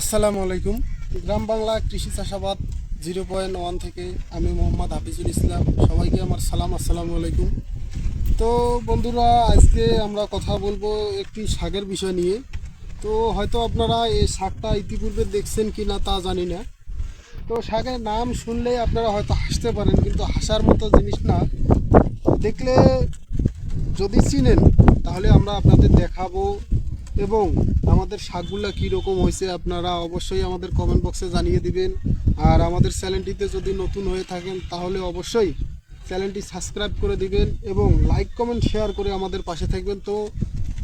আসসালামু আলাইকুম। গ্রাম বাংলা কৃষি চাষাবাদ জিরো পয়েন্ট ওয়ান থেকে আমি মোহাম্মদ হাফিজুল ইসলাম। সবাইকে আমার সালাম, আসসালামু আলাইকুম। তো বন্ধুরা, আজকে আমরা কথা বলব একটি শাকের বিষয় নিয়ে। তো হয়তো আপনারা এই শাকটা ইতিপূর্বে দেখছেন কি না তা জানি না। তো শাকের নাম শুনলে আপনারা হয়তো হাসতে পারেন, কিন্তু হাসার মতো জিনিস না। দেখলে যদি চিনেন, তাহলে আমরা আপনাদের দেখাবো এবং আমাদের শাকগুলা কীরকম হয়েছে আপনারা অবশ্যই আমাদের কমেন্ট বক্সে জানিয়ে দিবেন। আর আমাদের চ্যানেলটিতে যদি নতুন হয়ে থাকেন, তাহলে অবশ্যই চ্যানেলটি সাবস্ক্রাইব করে দিবেন এবং লাইক কমেন্ট শেয়ার করে আমাদের পাশে থাকবেন। তো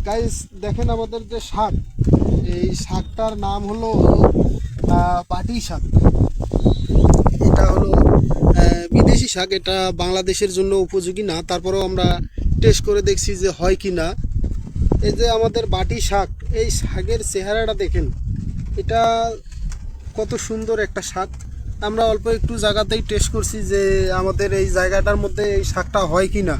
গাইস দেখেন আমাদের যে শাক, এই শাকটার নাম হলো পাটি শাক। এটা হলো বিদেশি শাক। এটা বাংলাদেশের জন্য উপযোগী না। তারপরেও আমরা টেস্ট করে দেখছি যে হয় কি না এই যে আমাদের বাটি শাক, এই শাকের চেহারাটা দেখেন। এটা কত সুন্দর একটা শাক। আমরা অল্প একটু জায়গাতেই টেস্ট করছি যে আমাদের এই জায়গাটার মধ্যে এই শাকটা হয় কি না।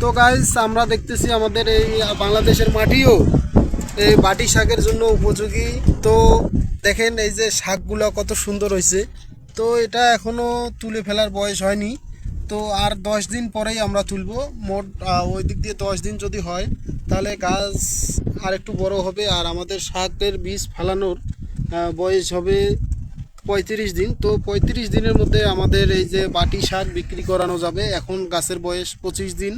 তো গাইজ আমরা দেখতেছি আমাদের এই বাংলাদেশের মাটিও এই বাটি শাকের জন্য উপযোগী। তো দেখেন এই যে শাকগুলো কত সুন্দর হয়েছে। তো এটা এখনও তুলে ফেলার বয়স হয়নি। তো আর দশ দিন পরেই আমরা তুলবো। মোট ওই দিক দিয়ে দশ দিন যদি হয় তাহলে গাছ আর একটু বড় হবে আর আমাদের শাকের বীজ ফালানোর বয়স হবে পঁয়ত্রিশ দিন। তো পঁয়ত্রিশ দিনের মধ্যে আমাদের এই যে বাটি শাক বিক্রি করানো যাবে। এখন গাছের বয়স পঁচিশ দিন।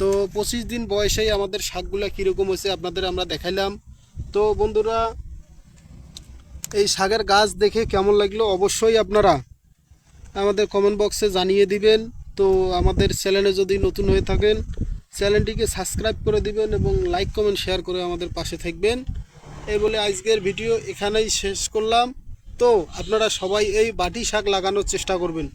তো পঁচিশ দিন বয়সেই আমাদের শাকগুলো কীরকম হয়েছে আপনাদের আমরা দেখাইলাম। তো বন্ধুরা, এই শাকের গাছ দেখে কেমন লাগল অবশ্যই আপনারা আমাদের কমেন্ট বক্সে জানিয়ে দিবেন। তো আমাদের চ্যানেলে যদি নতুন হয়ে থাকেন চ্যানেলটিকে সাবস্ক্রাইব করে দিবেন এবং লাইক, কমেন্ট, শেয়ার করে আমাদের পাশে থাকবেন। এই বলে আজকের ভিডিও এখানেই শেষ করলাম। তো আপনারা সবাই এই বাটি শাক লাগানোর চেষ্টা করবেন।